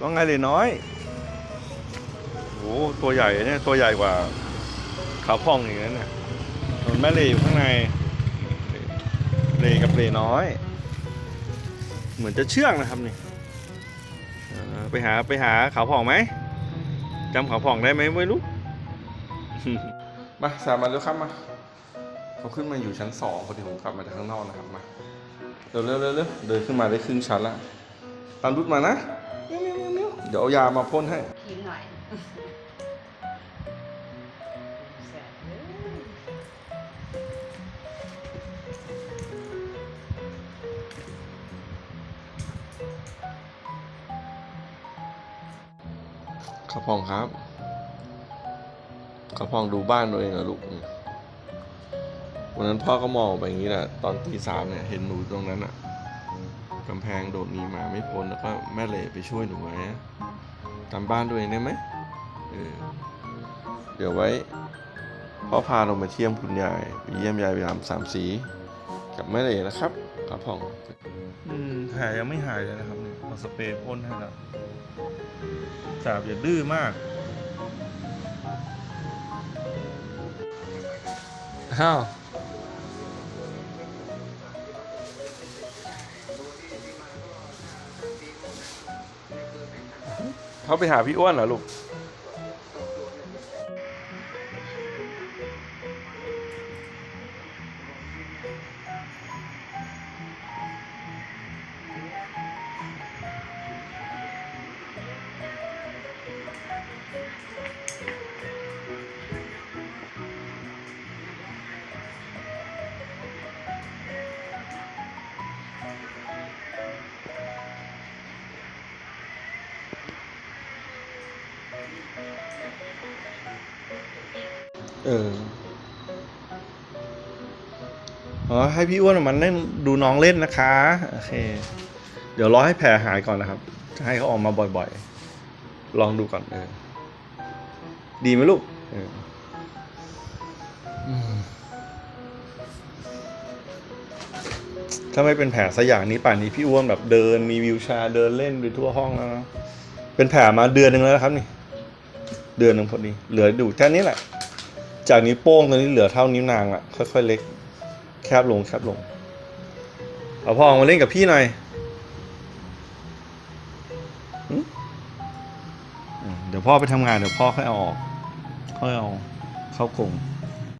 ว่าไงเลยน้อยโอ้ตัวใหญ่เนี่ยตัวใหญ่กว่าขาพองอย่างนั้นเนี่ยส่วนแม่เลอยู่ข้างในเลกับเลน้อย เหมือนจะเชื่องนะครับนี่ไปหาไปหาขาวผ่องไหมจำขาวผ่องได้ไหมไม่รู้มาสามมาเร็วครับมาเขาขึ้นมาอยู่ชั้นสองพอดีผมกลับมาจากข้างนอกนะครับมาเร็วเร็วเร็วเร็วเดินขึ้นมาได้ครึ่งชั้นละตามรุดมานะ เมียวเมียวเมียวเมียวเดี๋ยวเอายามาพ่นให้กินหน่อยแสบเลยขาวผ่องครับขาวผ่องดูบ้านตัวเองเหรอลูกวันนั้นพ่อก็มองไปอย่างนี้แหละตอนตีสามเนี่ยเห็นหนูตรงนั้นอะ กำแพงโดดหนีมาไม่พ้นแล้วก็แม่เหล่ไปช่วยหนูไว้ตามบ้านตัวเองได้ไหมเออเดี๋ยวไว้พ่อพาเรามาเที่ยมคุณยายไปเยี่ยมยายไปทำสามสีกับแม่เหล่นะครับขาวผ่องอืมแผลยังไม่หายเลยนะครับเนี่ยเอาสเปรย์พ่นให้แล้วจับอย่าดื้อมากอ้าว เขาไปหาพี่อ้วนเหรอลูก เออ อ๋อ ให้พี่อ้วนมันเล่นดูน้องเล่นนะคะ โอเค เดี๋ยวรอให้แผลหายก่อนนะครับจะให้เขาออกมาบ่อยๆ ลองดูก่อนเออ ดีไหมลูก เออถ้าไม่เป็นแผลสักอย่างนี้ป่านนี้พี่อ้วนแบบเดินมีวิวแชร์เดินเล่นไปทั่วห้องแล้วนะเป็นแผลมาเดือนหนึ่งแล้วครับนี่ เดือนหนึ่งพอดี เหลืออยู่แค่นี้แหละ จากนิ้วโป้งตอนนี้เหลือเท่านิ้วนางอะค่อยๆเล็ก แคบลงแคบลง เอาพ่อออกมาเล่นกับพี่หน่อยเดี๋ยวพ่อไปทำงานเดี๋ยวพ่อค่อยเอาออกค่อยเอาเข้ากรง